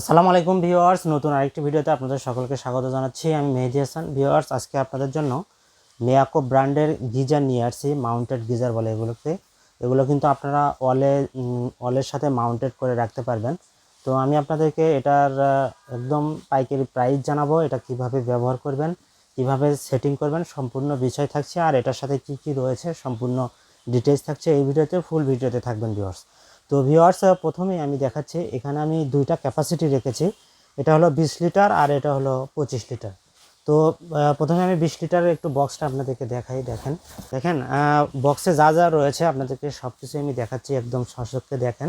আসসালামু আলাইকুম ভিউয়ার্স, নতুন আরেকটি ভিডিওতে আপনাদের সকলকে স্বাগত জানাচ্ছি। আমি মেহেদি হাসান। ভিউয়ার্স, আজকে আপনাদের জন্য মেয়াকো ব্র্যান্ডের গিজার নিয়ে আসছি, মাউন্টেড গিজার বলে এগুলোকে। এগুলো কিন্তু আপনারা ওয়ালে ওয়ালের সাথে মাউন্টেড করে রাখতে পারবেন। তো আমি আপনাদেরকে এটার একদম পাইকারি প্রাইস জানাব, এটা কীভাবে ব্যবহার করবেন, কীভাবে সেটিং করবেন, সম্পূর্ণ বিষয় থাকছে। আর এটার সাথে কি কি রয়েছে, সম্পূর্ণ ডিটেলস থাকছে এই ভিডিওতে, ফুল ভিডিওতে থাকবেন ভিউয়ার্স। তো ভিউয়ার্স প্রথমেই আমি দেখাচ্ছি, এখানে আমি দুইটা ক্যাপাসিটি রেখেছি। এটা হলো বিশ লিটার আর এটা হলো পঁচিশ লিটার। তো প্রথমে আমি বিশ লিটারের একটু বক্সটা আপনাদেরকে দেখাই, দেখেন। দেখেন বক্সে যা যা রয়েছে আপনাদেরকে সব কিছু আমি দেখাচ্ছি, একদম সশক্তে দেখেন।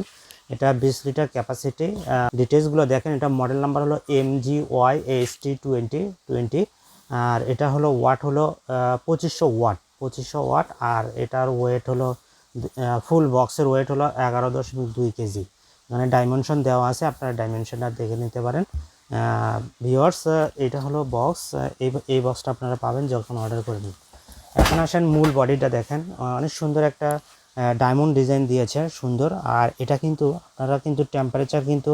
এটা বিশ লিটার ক্যাপাসিটি ডিটেলসগুলো দেখেন। এটা মডেল নাম্বার হলো M G Y S T twenty twenty আর এটা হলো ওয়াট হলো পঁচিশশো ওয়াট পঁচিশশো ওয়াট আর এটার ওয়েট হলো ফুল বক্সের ওয়েট হলো এগারো দশমিক দুই কেজি। মানে ডাইমেনশন দেওয়া আছে, আপনারা ডাইমেনশনটা দেখে নিতে পারেন। ভিওয়ার্স এটা হলো বক্স এই এই বক্সটা আপনারা পাবেন যখন অর্ডার করে নিন। এখন আসেন মূল বডিটা দেখেন। অনেক সুন্দর একটা ডায়মন্ড ডিজাইন দিয়েছে, সুন্দর। আর এটা কিন্তু, আপনারা কিন্তু টেম্পারেচার কিন্তু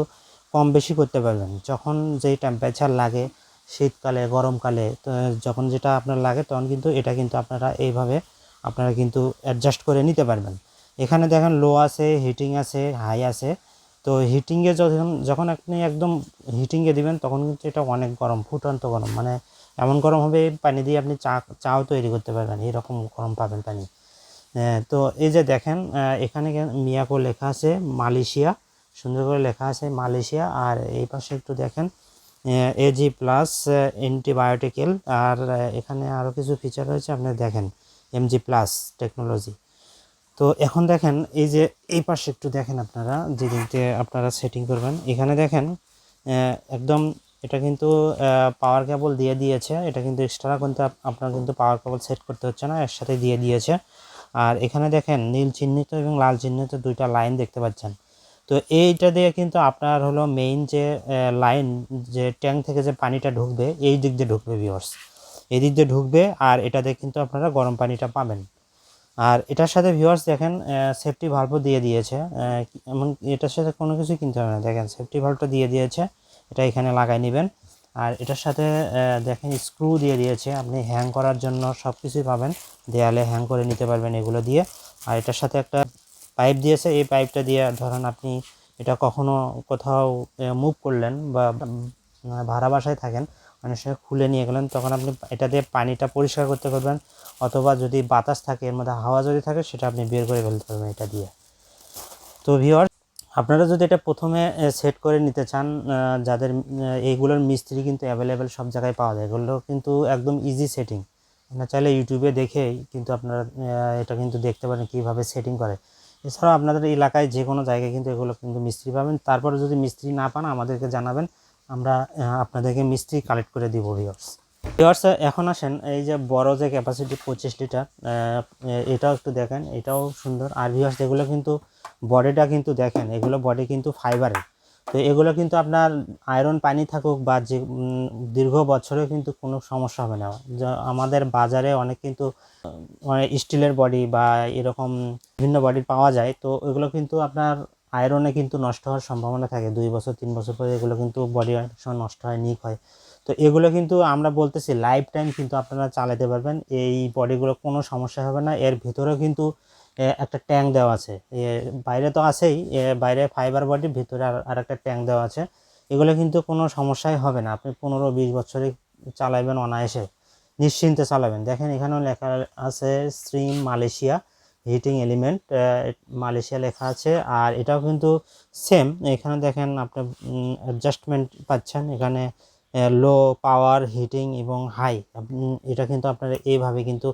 কম বেশি করতে পারবেন। যখন যেই টেম্পারেচার লাগে, শীতকালে, গরমকালে, তো যখন যেটা আপনার লাগে, তখন কিন্তু এটা কিন্তু আপনারা এইভাবে আপনারা কিন্তু অ্যাডজাস্ট করে নিতে পারবেন। এখানে দেখেন লো আছে হিটিং আছে হাই আছে। তো হিটিংয়ে যখন যখন আপনি একদম হিটিংয়ে দিবেন তখন কিন্তু এটা অনেক গরম ফুটন্ত গরম। মানে এমন গরম হবে পানি দিয়ে আপনি চা চাও তৈরি করতে পারবেন এরকম গরম পাবেন পানি। আহ, তো এই যে দেখেন এখানে মিয়াকো লেখা আছে মালয়েশিয়া। সুন্দর করে লেখা আছে মালয়েশিয়া। আর এই পাশে একটু দেখেন এজি প্লাস অ্যান্টিবায়োটিক্যাল আর এখানে আরও কিছু ফিচার রয়েছে আপনি দেখেন। এমজি প্লাস টেকনোলজি তো এখন দেখেন, এই যে এই পাশে একটু দেখেন আপনারা, যে দিক দিয়ে আপনারা সেটিং করবেন, এখানে দেখেন একদম এটা কিন্তু পাওয়ার কেবল দিয়ে দিয়েছে, এটা কিন্তু এক্সট্রা কিন্তু আপ- আপনার কিন্তু পাওয়ার কেবল সেট করতে হচ্ছে না এর সাথে দিয়ে দিয়েছে। আর এখানে দেখেন, নীল চিহ্নিত এবং লাল চিহ্নিত দুইটা লাইন দেখতে পাচ্ছেন। তো এইটা দিয়ে কিন্তু আপনার হলো মেইন যে লাইন যে ট্যাঙ্ক থেকে যে পানিটা ঢুকবে, এই দিক দিয়ে ঢুকবে ভিওর্স এই দিক দিয়ে ঢুকবে আর এটাতে কিন্তু আপনারা গরম পানিটা পাবেন। আর এটার সাথে ভিউয়ার্স দেখেন সেফটি ভাল্বও দিয়ে দিয়েছে। এমন এটার সাথে কোনো কিছুই কিনতে হবে না। দেখেন সেফটি ভাল্বটা দিয়ে দিয়েছে, এটা এখানে লাগাই নেবেন। আর এটার সাথে দেখেন স্ক্রু দিয়ে দিয়েছে। আপনি হ্যাং করার জন্য সব কিছুই পাবেন। দেয়ালে হ্যাং করে নিতে পারবেন এগুলো দিয়ে। আর এটার সাথে একটা পাইপ দিয়েছে। এই পাইপটা দিয়ে ধরেন আপনি এটা কখনো কোথাও মুভ করলেন বা ভাড়া বাসায় থাকেন অনেক সময় খুলে নিয়ে গেলেন, তখন আপনি এটা দিয়ে পানিটা পরিষ্কার করতে পারবেন। অথবা যদি বাতাস থাকে, এর মধ্যে হাওয়া যদি থাকে, সেটা আপনি বের করে ফেলতে পারবেন এটা দিয়ে। তো ভিওর আপনারা যদি এটা প্রথমে সেট করে নিতে চান যাদের এইগুলোর মিস্ত্রি কিন্তু অ্যাভেলেবেল সব জায়গায় পাওয়া যায়। এগুলো কিন্তু একদম ইজি সেটিং আপনারা চাইলে ইউটিউবে দেখেই কিন্তু আপনারা এটা কিন্তু দেখতে পারেন কীভাবে সেটিং করে। এছাড়াও আপনাদের এলাকায় যে কোনো জায়গায় কিন্তু এগুলো কিন্তু মিস্ত্রি পাবেন। তারপরে যদি মিস্ত্রি না পান, আমাদেরকে জানাবেন। আমরা আপনাদেরকে মিস্ত্রি কালেক্ট করে দিব ভিওর্স ভিওর্স এখন আসেন, এই যে বড় যে ক্যাপাসিটি পঁচিশ লিটার এটাও একটু দেখেন, এটাও সুন্দর। আর ভিওর্স এগুলো কিন্তু বডিটা কিন্তু দেখেন, এগুলো বডি কিন্তু ফাইবারের তো এগুলো কিন্তু আপনার আয়রন পানি থাকুক বা যে দীর্ঘ বছরে কিন্তু কোনো সমস্যা হবে না। আমাদের বাজারে অনেক কিন্তু স্টিলের বডি বা এরকম বিভিন্ন বডি পাওয়া যায়, তো এগুলো কিন্তু আপনার আয়রনে কিন্তু নষ্ট হওয়ার সম্ভাবনা থাকে। দুই বছর, তিন বছর পরে এগুলো কিন্তু বডি অনেক নষ্ট হয়, নিক হয়। তো এগুলো কিন্তু আমরা বলতেছি লাইফ টাইম কিন্তু আপনারা চালাতে পারবেন। এই বডিগুলো কোনো সমস্যা হবে না। এর ভিতরেও কিন্তু একটা ট্যাঙ্ক দেওয়া আছে। বাইরে তো আছেই। বাইরে ফাইবার বডির ভিতরে আর একটা ট্যাঙ্ক দেওয়া আছে। এগুলো কিন্তু কোনো সমস্যাই হবে না। আপনি পনেরো, বিশ বছরে চালাবেন অনায়াসে। নিশ্চিন্তে চালাবেন। দেখেন এখানেও লেখা আছে stream Malaysia heating element Malaysia লেখা আছে, আর এটাও কিন্তু সেম এখানে দেখেন আপনি অ্যাডজাস্টমেন্ট পাচ্ছেন, এখানে লো পাওয়ার হিটিং এবং হাই এটা কিন্তু আপনারা এইভাবে কিন্তু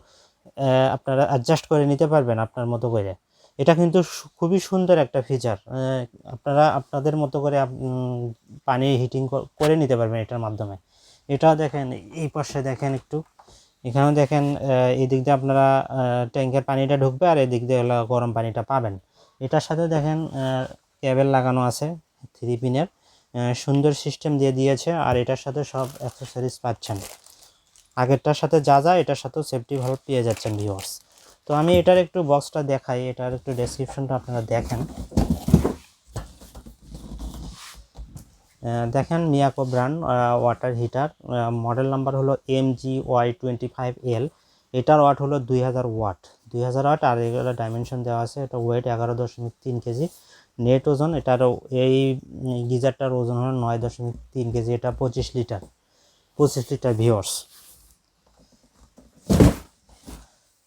আপনারা অ্যাডজাস্ট করে নিতে পারবেন আপনার মতো করে। এটা কিন্তু খুবই সুন্দর একটা ফিচার আপনারা আপনাদের মতো করে পানি হিটিং করে নিতে পারবেন এটার মাধ্যমে। এটা দেখেন, এই পাশে দেখেন একটু। এখানেও দেখেন আহ, এই দিক দিয়ে আপনারা ট্যাঙ্কের পানিটা ঢুকবে আর এদিক দিয়ে হলো গরম পানিটা পাবেন। এটার সাথে দেখেন কেবেল লাগানো আছে থ্রি পিনের সুন্দর সিস্টেম দিয়ে দিয়েছে আর এটার সাথে সব অ্যাক্সেসরিজ পাচ্ছেন। আগেরটার সাথে যা যা এটার সাথেও সেফটি ভালো পেয়ে যাচ্ছেন ভিউয়ার্স তো আমি এটার একটু বক্সটা দেখাই এটার একটু ডেসক্রিপশনটা আপনারা দেখেন। দেখেন Miyako brand water heater model number হলো M G Y twenty five L এটার ওয়াট হলো দুই হাজার ওয়াট দুই হাজার ওয়াট আর এগুলো ডাইমেনশন দেওয়া আছে, এটা ওয়েট এগারো দশমিক তিন কেজি। নেট ওজন এটার এই গিজারটার ওজন হলো নয় দশমিক তিন কেজি, এটা পঁচিশ লিটার পঁচিশ লিটার ভিওর্স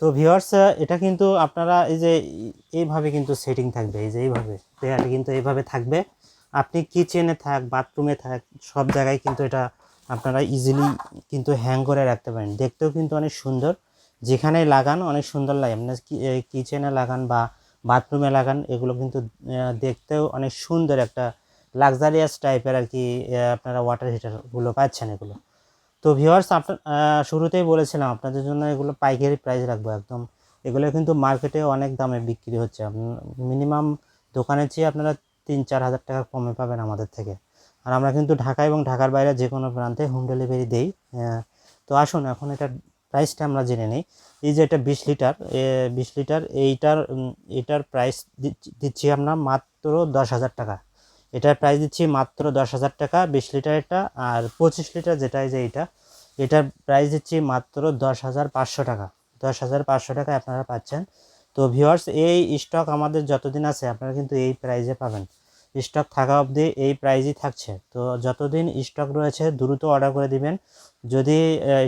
তো ভিওর্স এটা কিন্তু আপনারা এই যে এইভাবে কিন্তু সেটিং থাকবে, এই যে এইভাবে এটা কিন্তু এইভাবে থাকবে। আপনি কিচেনে থাক বাথরুমে থাক, সব জায়গায় কিন্তু এটা আপনারা ইজিলি কিন্তু হ্যাং করে রাখতে পারেন। দেখতেও কিন্তু অনেক সুন্দর। যেখানে লাগান, অনেক সুন্দর লাগে। আপনার কিচেনে লাগান বা বাথরুমে লাগান, এগুলো কিন্তু দেখতেও অনেক সুন্দর একটা লাক্সারিয়াস টাইপের আর কি আপনারা ওয়াটার হিটারগুলো পাচ্ছেন এগুলো। তো ভিউয়ার্স আপনার শুরুতেই বলেছিলাম, আপনাদের জন্য এগুলো পাইকারি প্রাইস রাখব একদম। এগুলো কিন্তু মার্কেটে অনেক দামে বিক্রি হচ্ছে। মিনিমাম দোকানের চেয়ে আপনারা তিন, চার হাজার টাকা কমে পাবেন আমাদের থেকে। আর আমরা কিন্তু ঢাকা এবং ঢাকার বাইরে যে কোনো প্রান্তে হোম ডেলিভারি দেই। তো আসুন, এখন এটার প্রাইসটা আমরা জেনে নিই। এই যে এটা বিশ লিটার বিশ লিটার, এইটার এটার প্রাইস দিচ্ছি আমরা মাত্র দশ হাজার টাকা। এটার প্রাইস দিচ্ছি মাত্র দশ হাজার টাকা, বিশ লিটার এটা আর পঁচিশ লিটার যেটা যে এটা এটার প্রাইস দিচ্ছি মাত্র দশ হাজার পাঁচশো টাকা। দশ হাজার পাঁচশো টাকায় আপনারা পাচ্ছেন তো ভিউয়ার্স এই স্টক আমাদের যতদিন আছে, আপনারা কিন্তু এই প্রাইজে পাবেন। স্টক থাকা অবধি এই প্রাইজই থাকছে। তো যতদিন স্টক রয়েছে, দ্রুত অর্ডার করে দিবেন। যদি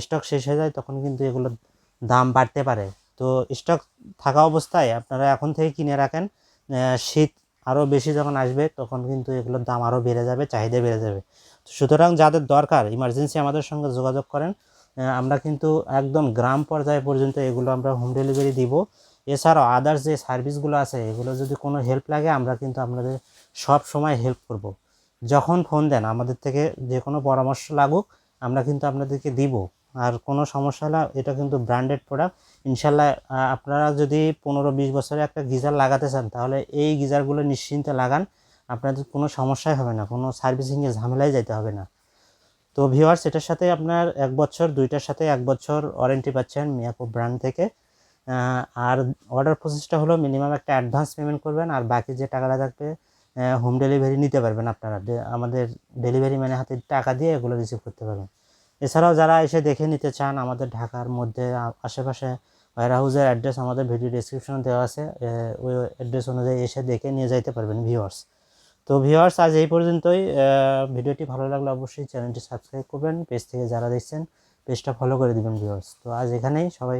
স্টক শেষ হয়ে যায়, তখন কিন্তু এগুলোর দাম বাড়তে পারে। তো স্টক থাকা অবস্থায় আপনারা এখন থেকে কিনে রাখেন। শীত আরও বেশি যখন আসবে, তখন কিন্তু এগুলোর দাম আরও বেড়ে যাবে, চাহিদা বেড়ে যাবে। সুতরাং যাদের দরকার ইমার্জেন্সি আমাদের সঙ্গে যোগাযোগ করেন। আমরা কিন্তু একদম গ্রাম পর্যায়ে পর্যন্ত এগুলো আমরা হোম ডেলিভারি দিব। এছাড়াও আদার্স যে সার্ভিসগুলো আছে, এগুলো যদি কোনো হেল্প লাগে, আমরা কিন্তু আপনাদের সব সময় হেল্প করব। যখন ফোন দেন, আমাদের থেকে যে কোনো পরামর্শ লাগুক, আমরা কিন্তু আপনাদেরকে দিব। আর কোনো সমস্যা হলে এটা কিন্তু ব্র্যান্ডেড প্রোডাক্ট ইনশাল্লাহ আপনারা যদি পনেরো বিশ বছরে একটা গিজার লাগাতে চান, তাহলে এই গিজারগুলো নিশ্চিন্তে লাগান। আপনাদের কোনো সমস্যাই হবে না, কোনো সার্ভিসিংয়ে ঝামেলায় যেতে হবে না। তো ভিওয়ার্স এটার সাথে আপনার এক বছর, দুইটার সাথে এক বছর ওয়ারেন্টি পাচ্ছেন মিয়াকো ব্র্যান্ড থেকে। আর অর্ডার প্রসেসটা হলো মিনিমাম একটা অ্যাডভান্স পেমেন্ট করবেন আর বাকি যে টাকাটা থাকবে হোম ডেলিভারি নিতে পারবেন আপনারা। আমাদের ডেলিভারি ম্যানের হাতে টাকা দিয়ে এগুলো রিসিভ করতে পারবেন। এছাড়াও যারা এসে দেখে নিতে চান, আমাদের ঢাকার মধ্যে আশেপাশে হাউসের অ্যাড্রেস আমাদের ভিডিও ডিসক্রিপশনে দেওয়া আছে ওই অ্যাড্রেস অনুযায়ী এসে দেখে নিয়ে যাইতে পারবেন ভিউয়ার্স তো ভিউয়ার্স আজ এই পর্যন্তই। ভিডিওটি ভালো লাগলে অবশ্যই চ্যানেলটি সাবস্ক্রাইব করবেন। পেজ থেকে যারা দেখছেন, পেজটা ফলো করে দিবেন ভিউয়ার্স তো আজ এখানেই। সবাই